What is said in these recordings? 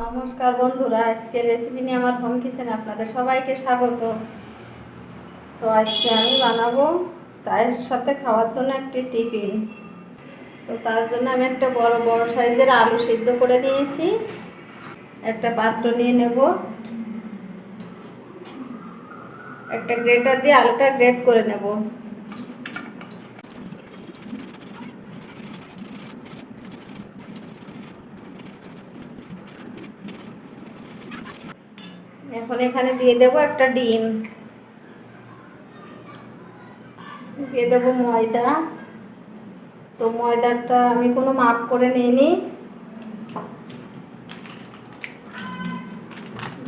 নমস্কার বন্ধুরা আজকে রেসিপি নিয়ে আমার হোম কিচেনে আপনাদের সবাইকে স্বাগত। তো আজকে আমি বানাবো চায়ের সাথে খাওয়ার জন্য একটি টিফিন। তো তার জন্য আমি একটা বড় বড় সাইজের আলু সিদ্ধ করে নিয়েছি। একটা পাত্র নিয়ে নেব। একটা গ্রেটার দিয়ে আলুটা গ্রেট করে নেব। এখন এখানে দিয়ে দেবো একটা ডিম। দিয়ে দেবো ময়দা। তো ময়দাটা আমি কোনো মাপ করে নিইনি।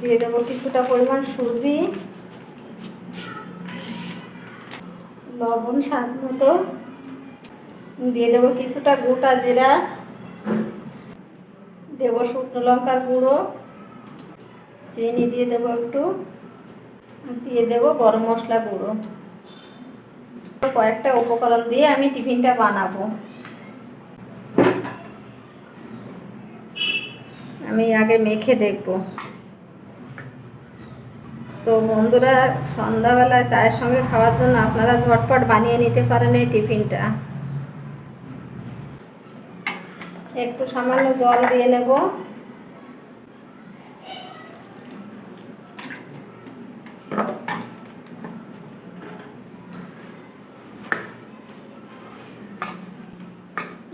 দিয়ে দেবো কিছুটা পরিমাণ সুজি। লবণ স্বাদ মতো। দিয়ে দেবো কিছুটা গোটা জিরা। দেবো শুকনো লঙ্কার গুঁড়ো। চিনি দিয়ে দেবো একটু। দিয়ে দেবো গরম মশলা গুঁড়ো। কয়েকটা উপকরণ দিয়ে আমি টিফিনটা বানাবো। আমি আগে মেখে দেখব। তো বন্ধুরা, সন্ধ্যাবেলা চায়ের সঙ্গে খাওয়ার জন্য আপনারা ঝটপট বানিয়ে নিতে পারেন এই টিফিনটা। একটু সামান্য জল দিয়ে নেব।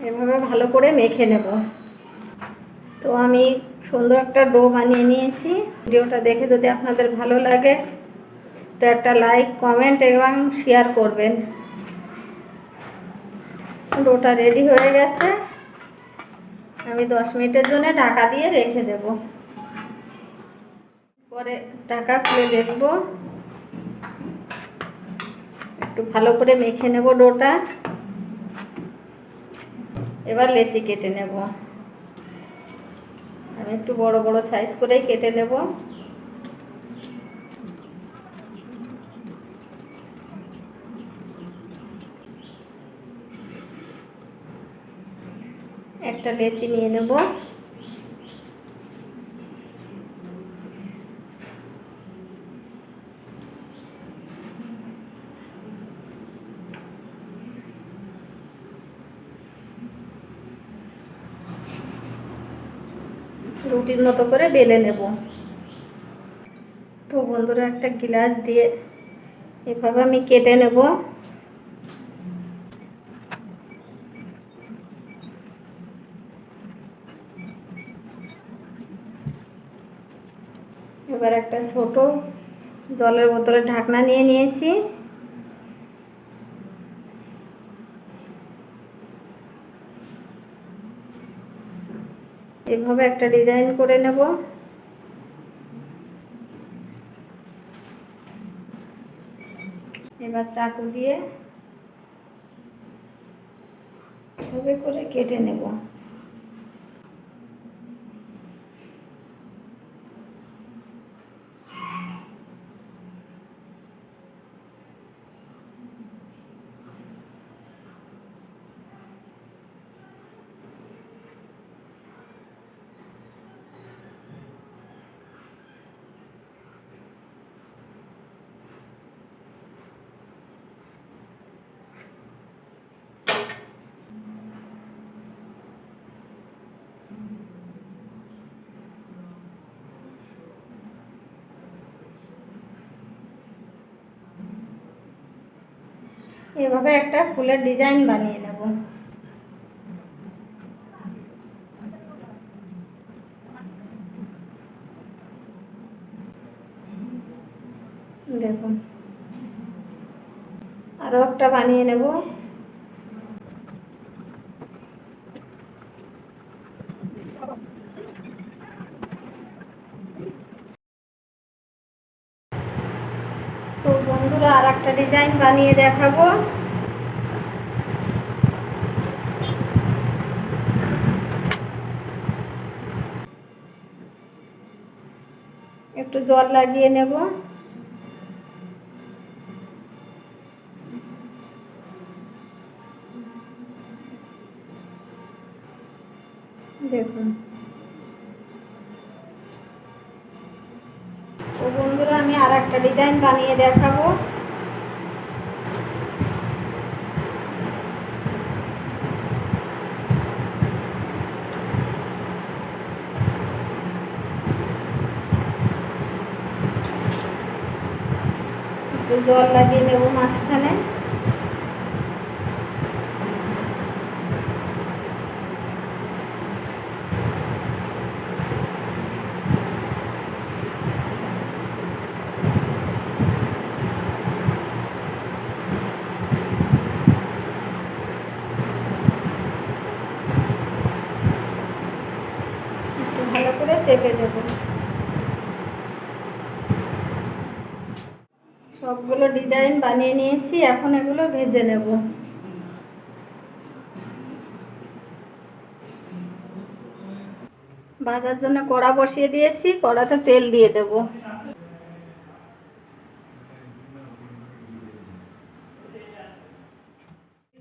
এভাবে ভালো করে মেখে নেব। তো আমি সুন্দর একটা ডো বানিয়ে নিয়েছি। ভিডিওটা দেখে যদি আপনাদের ভালো লাগে, তো একটা লাইক, কমেন্ট এবং শেয়ার করবেন। ডোটা রেডি হয়ে গেছে। আমি দশ মিনিটের জন্য ঢাকা দিয়ে রেখে দেব। পরে ঢাকা খুলে দেখব। একটু ভালো করে মেখে নেব ডোটা। এবার লেসি কেটে নেব। আমি একটু বড় বড় সাইজ করেই কেটে নেব। একটা লেসি নিয়ে নেব। রুটির মতো করে বেলে নেব। তো বন্ধুরা, একটা গ্লাস দিয়ে এভাবে আমি কেটে নেব। এবার একটা ছোট জলের বোতলে ঢাকনা নিয়ে নিয়েছি। এভাবে একটা ডিজাইন করে নেব। এবার চাকু দিয়ে এভাবে করে কেটে নেব। এভাবে একটা ফুলের ডিজাইন বানিয়ে নেব। দেখুন। আরও একটা বানিয়ে নেব তো বন্ধুরা আর একটা ডিজাইন বানিয়ে দেখাবো। একটু জল লাগিয়ে নেব। দেখুন। তো বন্ধুরা, আমি আর একটা ডিজাইন বানিয়ে দেখাবো। একটু জল লাগিয়ে নেব মাঝখানে। ভালো করে চেপে দেবো সবগুলো ডিজাইন বানিয়ে নিয়েছি, এখন এগুলো ভেজে নেব। ভাজার জন্য কড়া বসিয়ে দিয়েছি, কড়াতে তেল দিয়ে দেব।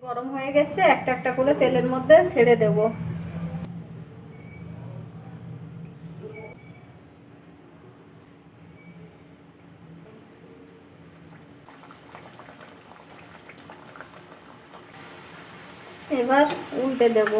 গরম হয়ে গেছে, একটা একটা করে তেলের মধ্যে ছেড়ে দেব। এবার উল্টে দেব।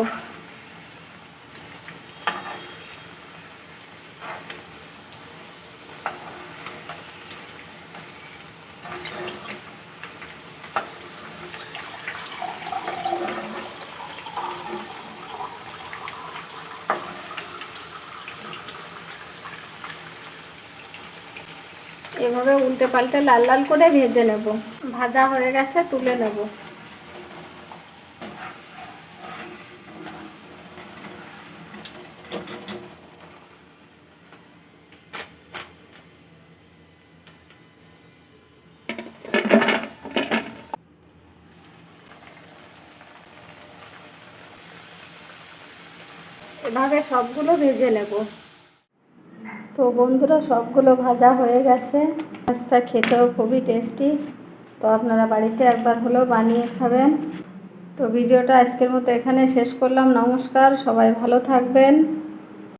এভাবে উল্টে পাল্টে লাল লাল করে ভেজে নেব। ভাজা হয়ে গেছে তুলে নেব। এভাবে সবগুলো ভেজে নেব। তো বন্ধুরা, সবগুলো ভাজা হয়ে গেছে। পাস্তা খেতেও খুবই টেস্টি। তো আপনারা বাড়িতে একবার হলেও বানিয়ে খাবেন। তো ভিডিওটা আজকের মতো এখানে শেষ করলাম। নমস্কার, সবাই ভালো থাকবেন।